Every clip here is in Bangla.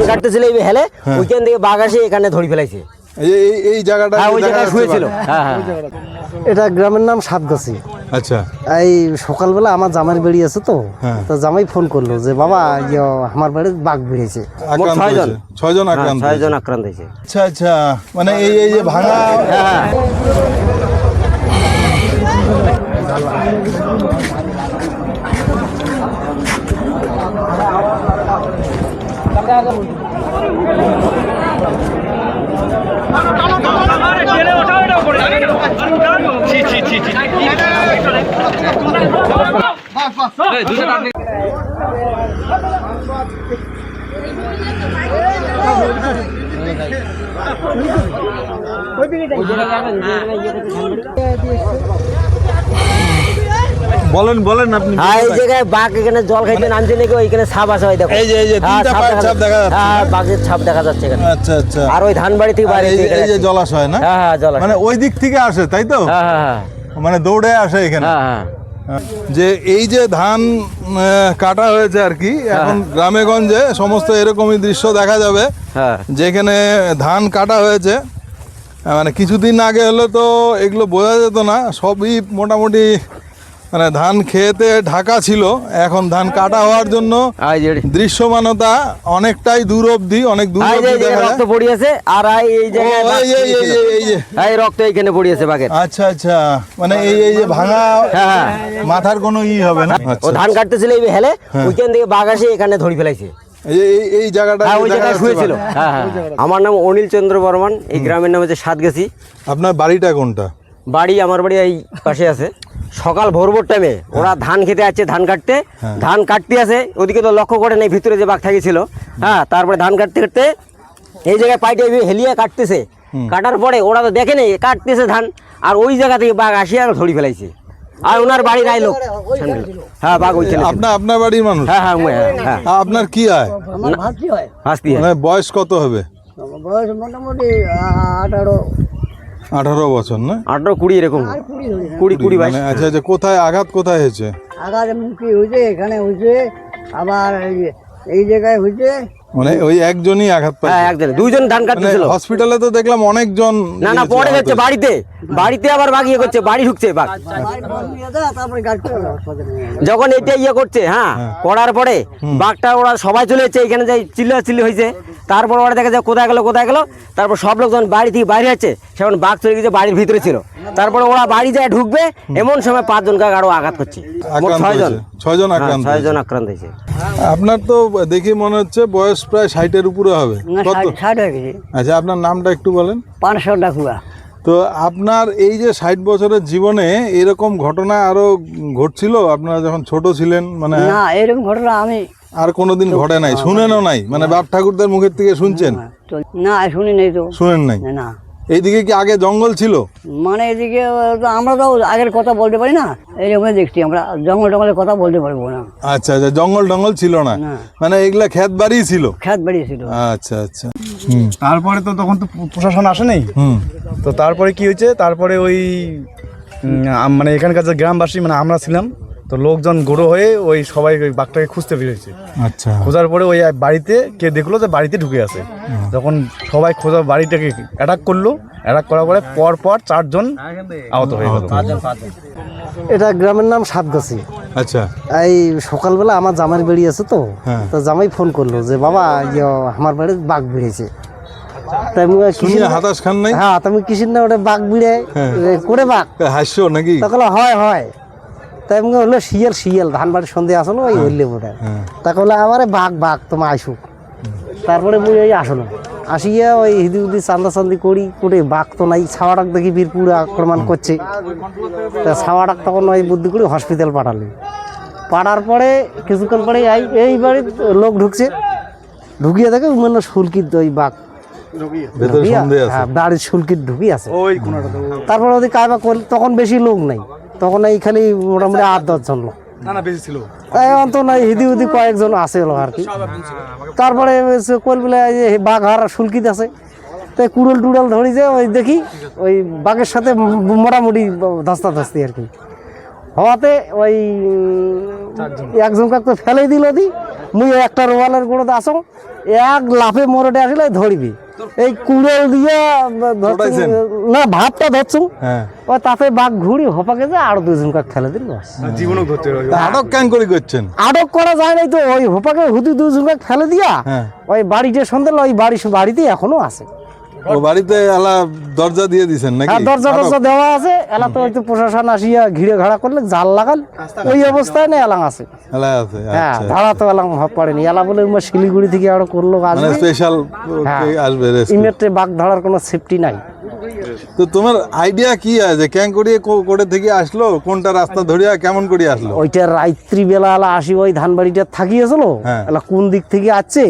ধান কাটতেছিল এই হেলে ওইখান থেকে বাঘ আসে এখানে ধরি ফেলাইছে। এই এই জায়গাটা হ্যাঁ ওই জায়গায় শুয়েছিল। হ্যাঁ হ্যাঁ। এটা গ্রামের নাম সাতগাছি। আচ্ছা। এই সকালবেলা আমার জামাই বেরিয়ে আছে তো হ্যাঁ। তো জামাই ফোন করল যে বাবা ইয়ে, আমার বাড়িতে বাঘ বেরিয়েছে। ছয়জন। ছয়জন হ্যাঁ, আক্রান্ত ছয়জন হয়েছে। আক্রান্ত হয়েছে। আচ্ছা আচ্ছা। মানে এই এই যে ভাঙা হ্যাঁ। ওই দিকে যাবেন না বলেন বলেন আপনি। হ্যাঁ এই জায়গায় বাঘ এখানে জল খাইতে নামছে নাকি? ওইখানে ছাপ আছে ওই দেখো। এই যে- এই যে হ্যাঁ, তিনটা পায়ের ছাপ দেখা যাচ্ছে, হ্যাঁ বাঘের ছাপ দেখা যাচ্ছে এখানে। আচ্ছা আচ্ছা। আর ওই ধান বাড়ি থেকে বাইরে এই যে- জলাশয় না? হ্যাঁ হ্যাঁ জল আছে। মানে ওই দিক থেকে আসে তাই তো? হ্যাঁ হ্যাঁ হ্যাঁ। মানে দৌড়ে আসে এখানে। হ্যাঁ হ্যাঁ। যে এই যে ধান কাটা হয়েছে আর কি এখন গ্রামে গঞ্জে সমস্ত এরকমই দৃশ্য দেখা যাবে। হ্যাঁ। যেখানে ধান কাটা হয়েছে মানে কিছুদিন আগে হলে তো এগুলো বোঝা যেত না সবই মোটামুটি মানে ধান খেতে ঢাকা ছিল এখন ধান কাটা হওয়ার জন্য দৃশ্যমানতা অনেকটাই দূর অবধি অনেক দূর রক্ত পড়িয়েছে আর এই জায়গায় এই- হ্যাঁ, রক্ত এইখানে পড়িয়েছে বাঘের। আচ্ছা আচ্ছা। মানে এই এই যে ভাঙা হ্যাঁ। মাথার কোনো ই হবে না? ও আচ্ছা। ধান কাটতেছিল এই হেলে ওইখান থেকে বাঘ আসে এখানে ধরি ফেলাইছে। এই জায়গাটা হ্যাঁ ওই জায়গায় শুয়েছিল। হ্যাঁ হ্যাঁ। আমার নাম অনিল চন্দ্র বর্মন এই গ্রামের নাম হচ্ছে সাতগাছি। আপনার বাড়িটা কোনটা? বাড়ি আমার বাড়ি এই পাশে আছে। সকাল ভোর ভোর টাইমে ওরা ধান খেতে আছে ধান কাটতে। ধান কাটতে আসে ওদিকে তো লক্ষ্য করে নেই ভিতরে যে বাঘ থাকিছিল হ্যাঁ তারপরে ধান কাটতে কাটতে এই জায়গায় পাইটে হেলিয়ে কাটতেছে। কাটার পরে ওরা তো দেখে নেই কাটতেছে ধান। আর ওই জায়গা থেকে বাঘ আসিয়া আর ধরি ফেলাইছে। আর ওনার বাড়ি নাই লোক। হ্যাঁ বাঘ ওই ছেলে আপনার আপনার বাড়ির মানুষ? হ্যাঁ হ্যাঁ হ্যাঁ হ্যাঁ। আপনার কি হয় আমার হয় হাসতি বয়স কত হবে? বয়স মোটামুটি আঠারো। আঠারো বছর না? আঠারো কুড়ি এরকম। কুড়ি কুড়ি বাইশ। মানে আচ্ছা আচ্ছা কোথায় আঘাত কোথায় হয়েছে? আঘাত মুখে হয়েছে এখানে হয়েছে আবার এই- জায়গায় হয়েছে। মানে ওই একজনই আঘাত হ্যাঁ একজন দুইজন ধান কাটছিল কাটতেছিল। হসপিটালে তো দেখলাম অনেকজন না না পড়ে যাচ্ছে বাড়িতে। বাড়িতে আবার বাঘ ইয়ে করছে বাড়ি ঢুকছে বাঘ। যখন এটা ইয়ে করছে হ্যাঁ করার পরে বাঘটা ওরা সবাই চলে যাচ্ছে এখানে যাই চিল্লা চিল্লি হয়েছে। তারপর ওরা দেখা যায় কোথায় গেলো কোথায় গেলো তারপর সব লোক যখন বাড়ি থেকে বাইরে যাচ্ছে সেখন বাঘ চলে গেছে বাড়ির ভিতরে ছিল। তারপরে ওরা বাড়ি যায় ঢুকবে এমন সময় পাঁচজনকে আরও আঘাত করছে। ছয়জন। ছয়জন হ্যাঁ, আক্রান্ত ছয়জন আক্রান্ত হয়েছে। আপনার তো দেখি মনে হচ্ছে বয়স প্রায় ষাটের উপরে হবে। হয়ে আচ্ছা আপনার নামটা একটু বলেন। পাঁচশো ডাকুয়া। তো আপনার এই যে ষাট বছরের জীবনে এরকম ঘটনা আরও ঘটছিল? আপনারা যখন ছোট ছিলেন মানে না এরকম ঘটনা আমি আর কোনোদিন ঘটে নাই শুনেনও নাই? মানে বাপ ঠাকুরদের মুখের থেকে শুনছেন? না শুনি নাই তো। শুনেন নাই? না। এইদিকে কি আগে জঙ্গল ছিল? মানে এদিকে তো আমরা তো আগের কথা বলতে পারি না। এইরকম দেখছি আমরা। জঙ্গল টঙ্গলের কথা বলতে পারব না। আচ্ছা আচ্ছা জঙ্গল টঙ্গল ছিল না। মানে এগুলা ক্ষেত বাড়ি ছিল? খ্যাত ছিল। আচ্ছা আচ্ছা। তারপরে তো তখন তো প্রশাসন আসেনি হুম। তো তারপরে কি হয়েছে? তারপরে ওই মানে এখানকার যে গ্রামবাসী মানে আমরা ছিলাম তো লোকজন গড়ো হয়ে ওই সবাই ওই বাঘটাকে খুঁজতে বেরিয়েছে। আচ্ছা। খোঁজার পরে ওই বাড়িতে কে দেখল যে বাড়িতে ঢুকে আছে। যখন সবাই খোঁজা বাড়িটাকে অ্যাটাক করল। অ্যাটাক করার পরে পর পর চারজন আহত হয়ে গেল। এটা গ্রামের নাম সাতগাছি। আচ্ছা। এই সকালবেলা আমার জামাই বেরিয়ে আছে তো। হ্যাঁ। তো জামাই ফোন করল যে বাবা ইয়ে, আমার বাড়িতে বাঘ বেরিয়েছে। আমি শুনিয়ে কিসির- হাতাশ খান নাই? হ্যাঁ তুমি কিসির না ওটা বাঘ বিড়ে? হ্যাঁ। করে বাঘ? হাস্য নাকি? হয় হয়। তাই আমি হলো শিয়াল শিয়াল ধান বাড়ির সন্ধে আসো না ওই হইলে বোধহয় হ্যাঁ। তা কলে আমারে বাঘ বাঘ তোমার আইসুক তারপরে মুই ওই আসলো আসিয়া ওই হিদি উদি চান্দা চান্দি করি করে বাঘ তো নাই ছাওয়াটাক দেখি বীর পুরো আক্রমণ করছে। তা ছাওয়াটাক তখন ওই বুদ্ধি করে হসপিটাল পাঠালি। পাড়ার পরে কিছুক্ষণ পরে এই এই বাড়ির লোক ঢুকছে। ঢুকিয়ে দেখে মানে সুলকির ওই বাঘ। হ্যাঁ, বাড়ির সুলকির ঢুকি আছে। ওই কোনাটা তো তারপরে ওদের কায়বা করল তখন বেশি লোক নাই। তখন এই খালি মোটামুটি আট দশজন লোক। না না বেশি ছিল। এই অন্ত নাই হিদি উদি কয়েকজন আছে আর কি। তারপরে কল বলে বাঘ আর সুলকিত আছে। তাই কুড়ল টুড়াল ধরি যে ওই দেখি ওই বাঘের সাথে মোটামুটি ধস্তা ধস্তি আর কি। হওয়াতে ওই একজন কাক তো ফেলে দিল দি। মুই একটা রোয়ালের গোড়ে আসং এক লাফে মোরটে আসলে ধরবি। এই কুড়েল দিয়ে না ভাতটা ধরছুম হ্যাঁ। ও তাতে বাঘ ঘুরি হপাকে যে আর দুজন কাক ফেলে দিল জীবনও ধরতে আটক কেন করে করছেন? আটক করা যায় নাই তো ওই হপাকে হুদি দুজন কাক ফেলে দিয়া ওই ওই বাড়িতে সন্ধ্যে ওই বাড়ি বাড়িতে এখনও আছে। ও বাড়িতে আলা দরজা দিয়ে দিছেন নাকি আর দরজা? টরজা দেওয়া আছে এলা তো হয়তো প্রশাসন আসিয়া ঘিরে ঘাড়া করলে জাল লাগাল ওই অবস্থায় না এলাং আছে আলা আছে হ্যাঁ আচ্ছা ধারা তো এলাং পড়েনি এলা বলে উমা শিলিগুড়ি থেকে আরও করল মানে আসবে স্পেশাল হ্যাঁ। আসবে rescue। ইমেটে বাঘ ধরার কোনো সেফটি নাই তো তোমার আইডিয়া কি আছে ক্যাং করিয়ে করে থেকে আসলো কোনটা রাস্তা ধরিয়া কেমন করে আসলো ওইটা রাত্রি বেলা এলা আসি ওই ধান বাড়িটা থাকিয়েছিল হ্যাঁ। এলা কোন দিক থেকে আসছে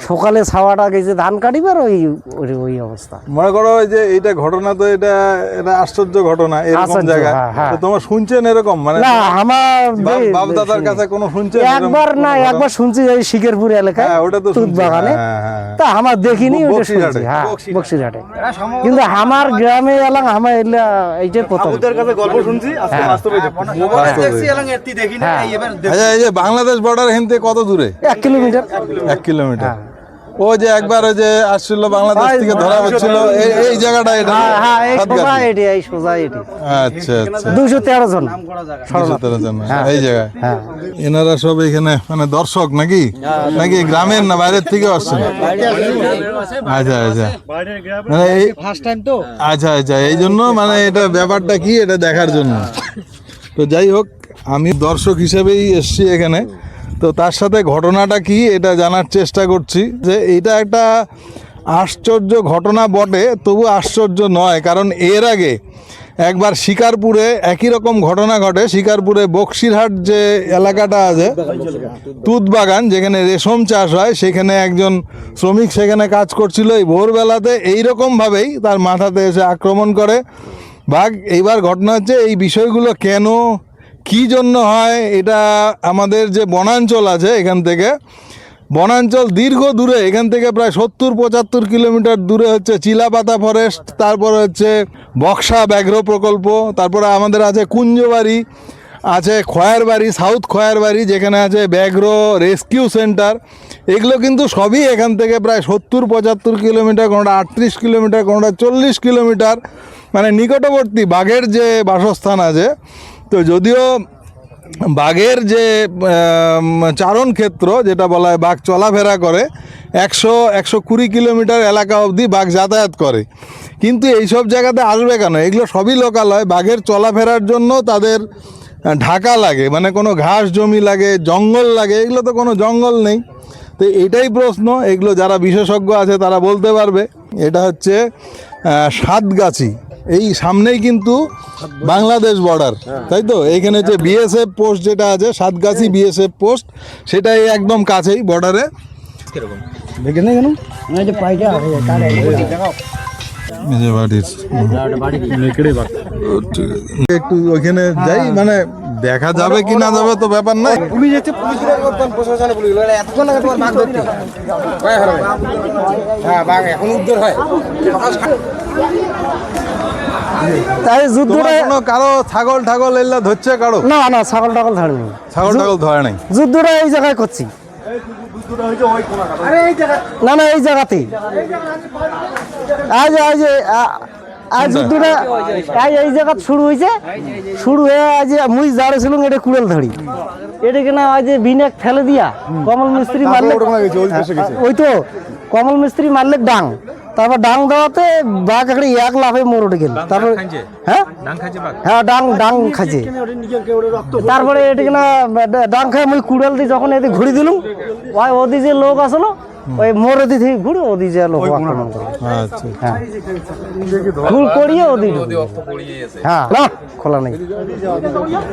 সকালে ছাওয়াটা গেছে ধান কাটিবার ওই ওই- অবস্থা। মনে করো ওই যে এইটা ঘটনা তো এটা এটা আশ্চর্য ঘটনা এরকম জায়গা। হ্যাঁ, হ্যাঁ। তো তোমার শুনছেন এরকম? মানে না আমার বাপ দাদার কাছে কোনো শুনছেন একবার না একবার শুনছি এই শিকেরপুর এলাকায় হ্যাঁ ওটা তো তুত শুনছি বাগানে। হ্যাঁ, হ্যাঁ, হ্যাঁ। তা আমার দেখিনি ওটা। শুনছি হ্যাঁ বক্সিরহাটে। কিন্তু আমার গ্রামে এলাম আমার এলা এইটাই প্রথম। ওদের কাছে গল্প শুনছি আজকে বাস্তবে দেখছি। বাস্তবে। হ্যাঁ। আচ্ছা এই যে বাংলাদেশ বর্ডার হেনতে কত দূরে? এক কিলোমিটার। এক কিলোমিটার। ও যে একবার ওই যে আসছিল বাংলাদেশ থেকে ধরা হচ্ছিল এই- জায়গাটা এটা। হ্যাঁ হ্যাঁ এই সোজা এটি এই সোজা এটি আচ্ছা আচ্ছা। দুশো তেরো জন। দুশো তেরো জন, এই জায়গায়। হ্যাঁ। এনারা সব এখানে মানে দর্শক নাকি? নাকি গ্রামের না বাইরের থেকে আসছেন আচ্ছা আচ্ছা। মানে এই ফার্স্ট টাইম তো? আচ্ছা আচ্ছা এই জন্য মানে এটা ব্যাপারটা কি এটা দেখার জন্য। তো যাই হোক আমি দর্শক হিসেবেই এসছি এখানে। তো তার সাথে ঘটনাটা কি এটা জানার চেষ্টা করছি যে এটা একটা আশ্চর্য ঘটনা বটে, তবু আশ্চর্য নয়, কারণ এর আগে একবার শিকারপুরে একই রকম ঘটনা ঘটে। শিকারপুরে বক্সিরহাট যে এলাকাটা আছে তুত বাগান যেখানে রেশম চাষ হয়, সেখানে একজন শ্রমিক সেখানে কাজ করছিল। এই ভোরবেলাতে এইরকমভাবেই তার মাথাতে এসে আক্রমণ করে। বাঘ এইবার ঘটনা হচ্ছে এই বিষয়গুলো কেন কি জন্য হয়? এটা আমাদের যে বনাঞ্চল আছে এখান থেকে, বনাঞ্চল দীর্ঘ দূরে, এখান থেকে প্রায় সত্তর, পঁচাত্তর কিলোমিটার দূরে হচ্ছে চিলাপাতা ফরেস্ট তারপরে হচ্ছে বক্সা ব্যাঘ্র প্রকল্প, তারপরে আমাদের আছে কুঞ্জবাড়ি, আছে খয়ারবাড়ি সাউথ খয়ারবাড়ি, যেখানে আছে ব্যাঘ্র রেস্কিউ সেন্টার এগুলো কিন্তু সবই এখান থেকে প্রায় সত্তর, পঁচাত্তর কিলোমিটার, কোনোটা আটত্রিশ কিলোমিটার, কোনোটা চল্লিশ কিলোমিটার মানে নিকটবর্তী বাঘের যে বাসস্থান আছে তো যদিও বাঘের যে চারণ ক্ষেত্র, যেটা বলা হয় বাঘ চলাফেরা করে, একশো একশো কুড়ি কিলোমিটার এলাকা অবধি বাঘ যাতায়াত করে। কিন্তু এইসব জায়গাতে আসবে কেন? এগুলো সবই লোকালয় বাঘের চলাফেরার জন্য তাদের ঢাকা লাগে মানে কোনো ঘাস জমি লাগে, জঙ্গল লাগে, এগুলো তো কোনো জঙ্গল নেই। তো এটাই প্রশ্ন। এগুলো যারা বিশেষজ্ঞ আছে তারা বলতে পারবে। এটা হচ্ছে সাতগাছি। এই সামনেই কিন্তু বাংলাদেশ বর্ডার তাই তো? এইখানে যে বিএসএফ পোস্ট যেটা আছে সাতগাছি বিএসএফ পোস্ট সেটাই একদম কাছেই বর্ডারে একটু ওইখানে যাই মানে দেখা যাবে কি না যাবে তো ব্যাপার নাই। তাই যুদ্ধটা তোমার কোনো কারও ছাগল ঠাগল এল্লা ধরছে কারও? না না ছাগল টাগল ধরেনি ছাগল টাগল ধরে নাই? যুদ্ধটা এই জায়গায় করছি। না না এই জায়গাতেই আজ আজ আজ যুদ্ধটা আজ এই জায়গা শুরু হয়েছে। শুরু হয়ে আজ মুই যারে ছিল এটা কুড়েল ধরি। এটা কিনা আজ বিনাক ফেলে দিয়া কমল মিস্ত্রি মারলে ওই তো কমল মিস্ত্রি মারলে ডাং। তারপর ডাং দেওয়াতে বাঘ একটা এক লাফে মোর উঠে গেল। তারপর হ্যাঁ? হ্যাঁ ডাং ডাং খাইছে। তারপরে এটি কিনা ডাং খাই মুই কুড়াল দিয়ে যখন এদিকে ঘুরি দিলুম ওই ওদি যে লোক আসলো ওই মোর ওদি থেকে ঘুরে ওদি যে লোক আক্রমণ করে। আচ্ছা। হ্যাঁ। ঘুর করিয়ে ওদি হ্যাঁ খোলা নেই।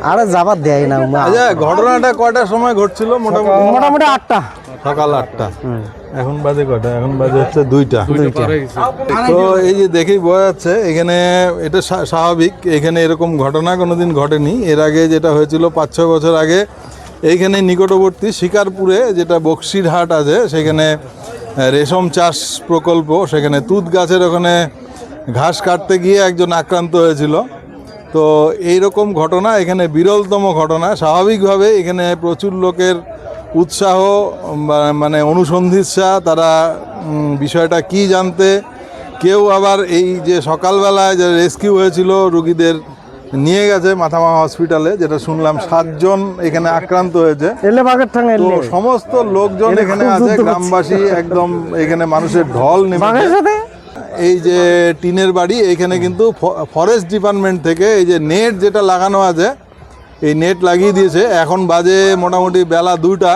আরে যাবার দেয় না আচ্ছা ঘটনাটা কয়টার সময় ঘটছিল? মোটামুটি মোটামুটি আটটা। সকাল আটটা। এখন বাজে কটা এখন বাজে হচ্ছে দুইটা। তো এই যে দেখেই বোঝা যাচ্ছে এখানে এটা স্বা- স্বাভাবিক এখানে এরকম ঘটনা কোনোদিন ঘটেনি। এর আগে যেটা হয়েছিল পাঁচ ছ বছর আগে এইখানে নিকটবর্তী শিকারপুরে যেটা বক্সিরহাট আছে সেখানে রেশম চাষ প্রকল্প সেখানে তুত গাছের ওখানে ঘাস কাটতে গিয়ে একজন আক্রান্ত হয়েছিল। তো এই রকম ঘটনা এখানে বিরলতম ঘটনা। স্বাভাবিকভাবে এখানে প্রচুর লোকের উৎসাহ মানে অনুসন্ধিৎসা তারা বিষয়টা কি জানতে কেউ আবার এই যে সকালবেলায় যে রেস্কিউ হয়েছিল রুগীদের নিয়ে গেছে মাথামা হসপিটালে যেটা শুনলাম সাতজন এখানে আক্রান্ত হয়েছে। তো সমস্ত লোকজন এখানে আছে গ্রামবাসী একদম এখানে মানুষের ঢল নেমে এই যে টিনের বাড়ি এখানে কিন্তু ফরেস্ট ডিপার্টমেন্ট থেকে এই যে নেট যেটা লাগানো আছে এই নেট লাগিয়ে দিয়েছে। এখন বাজে মোটামুটি বেলা দুটা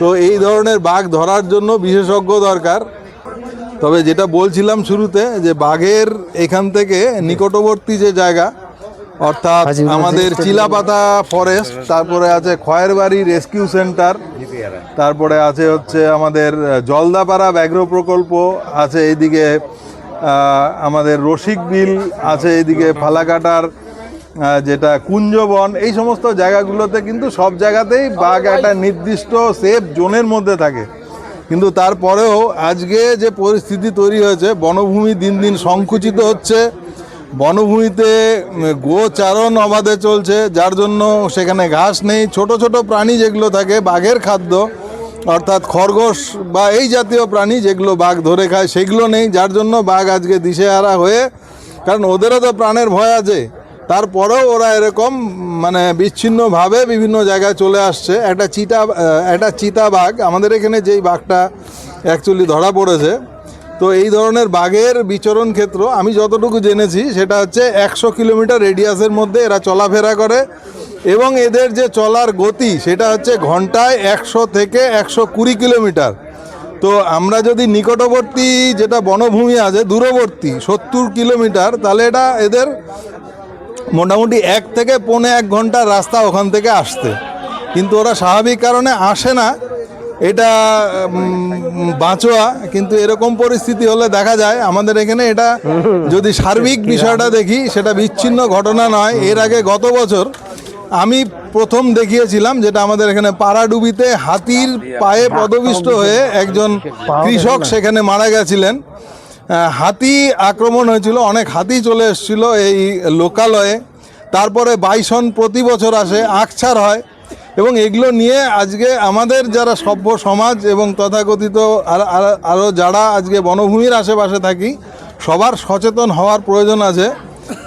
তো এই ধরনের বাঘ ধরার জন্য বিশেষজ্ঞ দরকার। তবে যেটা বলছিলাম শুরুতে যে বাঘের এখান থেকে নিকটবর্তী যে জায়গা অর্থাৎ আমাদের চিলাপাতা ফরেস্ট তারপরে আছে খয়েরবাড়ি রেস্কিউ সেন্টার তারপরে আছে হচ্ছে আমাদের জলদাপাড়া ব্যাঘ্র প্রকল্প আছে এইদিকে আমাদের রসিক বিল আছে এইদিকে ফালাকাটার যেটা কুঞ্জবন, এই সমস্ত জায়গাগুলোতে কিন্তু সব জায়গাতেই বাঘ একটা নির্দিষ্ট সেফ জোনের মধ্যে থাকে। কিন্তু তারপরেও আজকে যে পরিস্থিতি তৈরি হয়েছে, বনভূমি দিন দিন সংকুচিত হচ্ছে। বনভূমিতে গোচারণ অবাধে চলছে, যার জন্য সেখানে ঘাস নেই। ছোট ছোট প্রাণী যেগুলো থাকে, বাঘের খাদ্য, অর্থাৎ খরগোশ বা এই জাতীয় প্রাণী যেগুলো বাঘ ধরে খায়, সেগুলো নেই, যার জন্য বাঘ আজকে দিশেহারা হয়ে, কারণ ওদেরও তো প্রাণের ভয় আছে। তারপরেও ওরা এরকম মানে বিচ্ছিন্নভাবে বিভিন্ন জায়গায় চলে আসছে। একটা চিতা একটা চিতা বাঘ, আমাদের এখানে যেই বাঘটা অ্যাকচুয়ালি ধরা পড়েছে, তো এই ধরনের বাঘের বিচরণ ক্ষেত্র আমি যতটুকু জেনেছি, সেটা হচ্ছে একশো কিলোমিটার রেডিয়াসের মধ্যে এরা চলাফেরা করে এবং এদের যে চলার গতি, সেটা হচ্ছে ঘন্টায় একশো থেকে একশো কুড়ি কিলোমিটার। তো আমরা যদি নিকটবর্তী যেটা বনভূমি আছে, দূরবর্তী, সত্তর কিলোমিটার, তাহলে এটা এদের মোটামুটি এক থেকে পৌনে এক ঘণ্টার রাস্তা ওখান থেকে আসতে। কিন্তু ওরা স্বাভাবিক কারণে আসে না। এটা বাঁচোয়া, কিন্তু এরকম পরিস্থিতি হলে দেখা যায়, আমাদের এখানে এটা যদি সার্বিক বিষয়টা দেখি, সেটা বিচ্ছিন্ন ঘটনা নয়। এর আগে গত বছর আমি প্রথম দেখিয়েছিলাম যেটা আমাদের এখানে পাড়াডুবিতে হাতির পায়ে পদবিষ্ট হয়ে একজন কৃষক সেখানে মারা গেছিলেন। হাতি আক্রমণ হয়েছিল, অনেক হাতি চলে এসেছিল এই লোকালয়ে। তারপরে বাইসন প্রতি বছর আসে আকছার হয়। এবং এগুলো নিয়ে আজকে আমাদের যারা সভ্য সমাজ এবং তথাকথিত আর- আর- আরও যারা আজকে বনভূমির আশেপাশে থাকি, সবার সচেতন হওয়ার প্রয়োজন আছে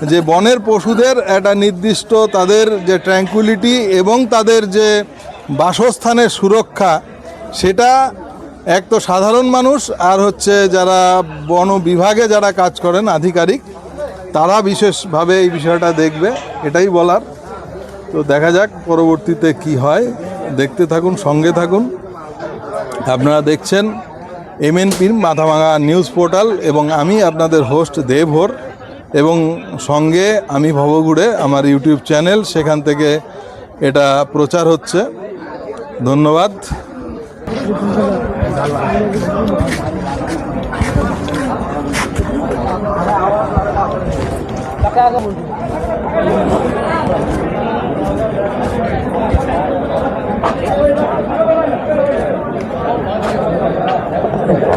যে বনের পশুদের একটা নির্দিষ্ট তাদের যে ট্র্যাঙ্কুইলিটি এবং তাদের যে বাসস্থানের সুরক্ষা, সেটা এক তো সাধারণ মানুষ, আর হচ্ছে যারা বন বিভাগে যারা কাজ করেন, আধিকারিক, তারা বিশেষভাবে এই বিষয়টা দেখবে, এটাই বলার। তো দেখা যাক পরবর্তীতে কি হয়। দেখতে থাকুন, সঙ্গে থাকুন। আপনারা দেখছেন এমএনপির মাথাভাঙা নিউজ পোর্টাল এবং আমি আপনাদের হোস্ট দেবহর এবং সঙ্গে আমি ভবঘুরে আমার ইউটিউব চ্যানেল, সেখান থেকে এটা প্রচার হচ্ছে। ধন্যবাদ। টাকা আগে বলবি?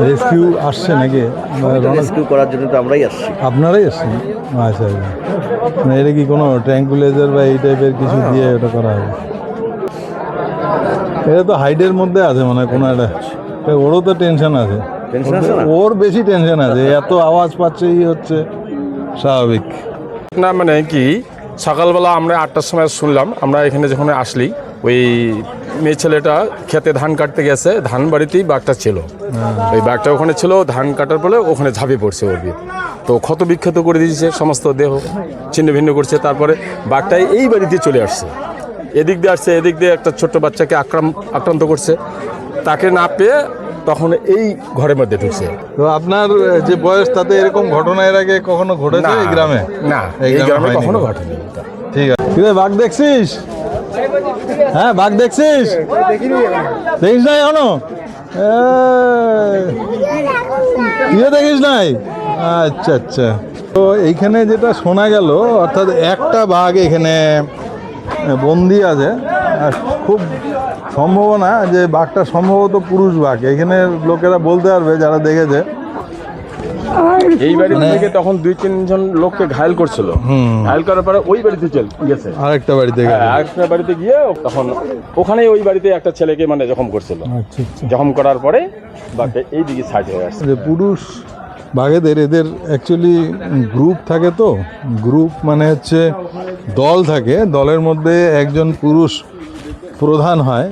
রেস্কিউ আসছে নাকি? রেস্কিউ করার জন্য তো আমরাই আসছি। আপনারাই আসছেন? আচ্ছা আচ্ছা। এটা কি কোনো ট্র্যাঙ্কুলাইজার বা এই টাইপের কিছু দিয়ে এটা করা হবে এটা তো হাইটের মধ্যে আছে মানে কোনো একটা ওরও তো টেনশন আছে। টেনশন আছে ওর বেশি টেনশন আছে। এত আওয়াজ পাচ্ছে ই হচ্ছে স্বাভাবিক। না মানে কি সকালবেলা আমরা আটটার সময় শুনলাম। আমরা এখানে যখন আসলি ওই মেয়ে ছেলেটা খেতে ধান কাটতে গেছে ধান বাড়িতেই বাঘটা ছিল। ওই বাঘটা ওখানে ছিল ধান কাটার ফলে ওখানে ঝাঁপে পড়ছে ওর। তো ক্ষত বিক্ষত করে দিয়েছে সমস্ত দেহ ছিন্ন ভিন্ন করছে তারপরে বাঘটাই এই বাড়িতে চলে আসছে। এদিক দিয়ে আসছে এদিক দিয়ে একটা ছোট্ট বাচ্চাকে আক্রাম আক্রান্ত করছে। তাকে না পেয়ে তখন এই ঘরের মধ্যে ঢুকছে। তো আপনার যে বয়স তাতে এরকম ঘটনা এর আগে কখনো ঘটেছে এই গ্রামে? না এই গ্রামে কখনো। ঘটেনি। ঠিক আছে। বাঘ দেখছিস? হ্যাঁ বাঘ দেখছিস? দেখিস নাই এখনও? দেখিস নাই? আচ্ছা আচ্ছা। তো এইখানে যেটা শোনা গেল, অর্থাৎ একটা বাঘ এখানে বন্দি আছে। আর খুব সম্ভাবনা যে বাঘটা সম্ভবত পুরুষ বাঘ। এখানে লোকেরা বলতে পারবে, যারা দেখেছে এই বাড়ি থেকে তখন দুই তিনজন লোককে ঘায়ল করছিল। ঘায়ল করার পরে ওই বাড়িতে গেছে। আরেকটা বাড়িতে হ্যাঁ, আরেকটা বাড়িতে গিয়ে তখন ওখানেই ওই বাড়িতে একটা ছেলেকে মানে জখম করছিল। আচ্ছা আচ্ছা। জখম করার পরে বাঘটা এই দিকে সাইড হয়ে আসছে। যে পুরুষ বাঘেদের এদের অ্যাকচুয়ালি গ্রুপ থাকে তো। গ্রুপ মানে হচ্ছে দল থাকে। দলের মধ্যে একজন পুরুষ প্রধান হয়।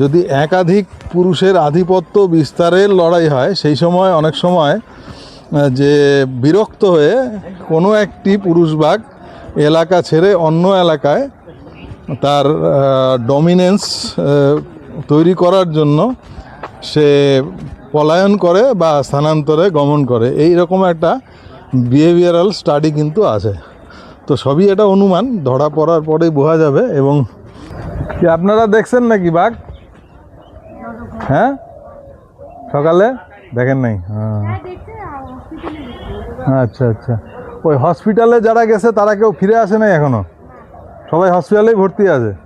যদি একাধিক পুরুষের আধিপত্য বিস্তারের লড়াই হয় সেই সময় অনেক সময় যে বিরক্ত হয়ে কোনো একটি পুরুষ বাঘ এলাকা ছেড়ে অন্য এলাকায় তার ডমিনেন্স তৈরি করার জন্য সে পলায়ন করে বা স্থানান্তরে গমন করে। এই রকম একটা বিহেভিয়ারাল স্টাডি কিন্তু আছে। তো সবই এটা অনুমান, ধরা পড়ার পরেই বোঝা যাবে এবং আপনারা দেখছেন নাকি বাঘ? হ্যাঁ? সকালে? দেখেন নাই? হ্যাঁ। আচ্ছা আচ্ছা। ওই হসপিটালে যারা গেছে, তারা কেউ ফিরে আসে নাই এখনও? সবাই হসপিটালেই ভর্তি আছে?